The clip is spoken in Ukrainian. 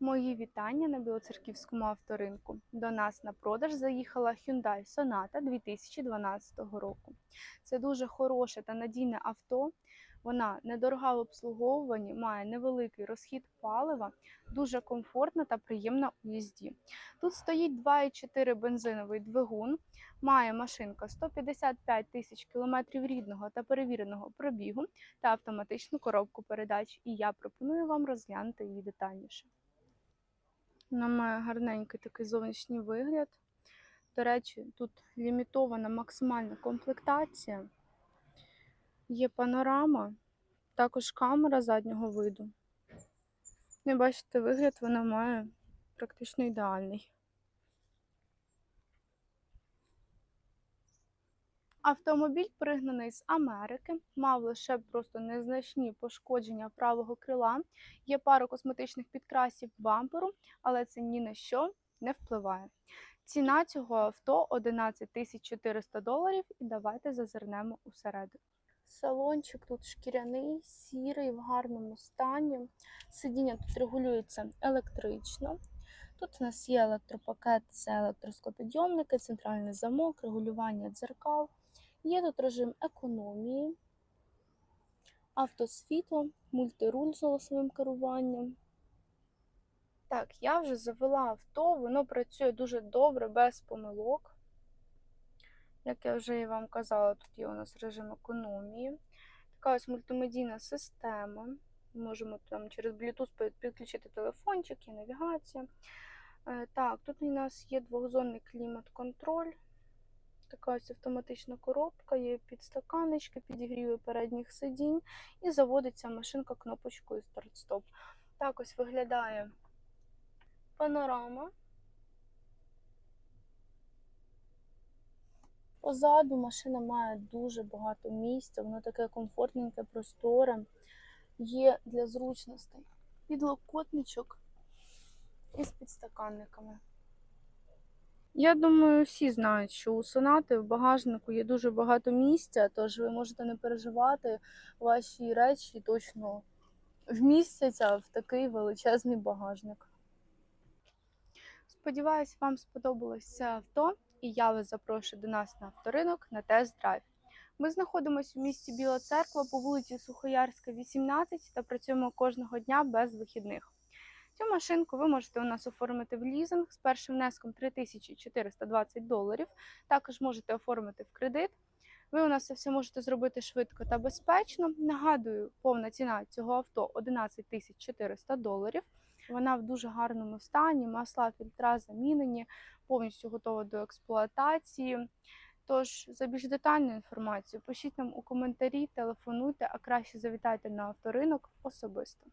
Мої вітання на Білоцерківському авторинку. До нас на продаж заїхала Hyundai Sonata 2012 року. Це дуже хороше та надійне авто. Вона недорога в обслуговуванні, має невеликий розхід палива, дуже комфортна та приємна у їзді. Тут стоїть 2,4 бензиновий двигун, має машинка 155 тисяч кілометрів рідного та перевіреного пробігу та автоматичну коробку передач. І я пропоную вам розглянути її детальніше. Вона має гарненький такий зовнішній вигляд. До речі, тут лімітована максимальна комплектація. Є панорама, також камера заднього виду. Не бачите, вигляд вона має практично ідеальний. Автомобіль пригнаний з Америки, мав лише просто незначні пошкодження правого крила. Є пара косметичних підкрасів бамперу, але це ні на що не впливає. Ціна цього авто 11 400 доларів, і давайте зазирнемо усередину. Салончик тут шкіряний, сірий, в гарному стані. Сидіння тут регулюється електрично. Тут у нас є електропакет, це електросклопідйомники, центральний замок, регулювання дзеркал. Є тут режим економії, автосвітло, мультируль з голосовим керуванням. Так, я вже завела авто, воно працює дуже добре, без помилок. Як я вже і вам казала, тут є у нас режим економії. Така ось мультимедійна система. Можемо там через Bluetooth підключити телефончик і навігація. Е, Так, тут у нас є двохзонний клімат-контроль. Така ось автоматична коробка, є підстаканечки, підігріви передніх сидінь і заводиться машинка кнопочкою старт-стоп. Так ось виглядає панорама. Позаду машина має дуже багато місця, воно таке комфортненьке, просторе. Є для зручностей підлокотничок із підстаканниками. Я думаю, всі знають, що у сонати в багажнику є дуже багато місця, тож ви можете не переживати, ваші речі точно вмістяться в такий величезний багажник. Сподіваюсь, вам сподобалось це авто, і я вас запрошую до нас на авторинок на тест-драйв. Ми знаходимося в місті Біла Церква по вулиці Сухоярська, 18 та працюємо кожного дня без вихідних. Цю машинку ви можете у нас оформити в лізинг з першим внеском 3420 доларів. Також можете оформити в кредит. Ви у нас це все можете зробити швидко та безпечно. Нагадую, повна ціна цього авто 11 400 доларів. Вона в дуже гарному стані, масла, фільтра замінені, повністю готова до експлуатації. Тож, за більш детальну інформацію пишіть нам у коментарі, телефонуйте, а краще завітайте на авторинок особисто.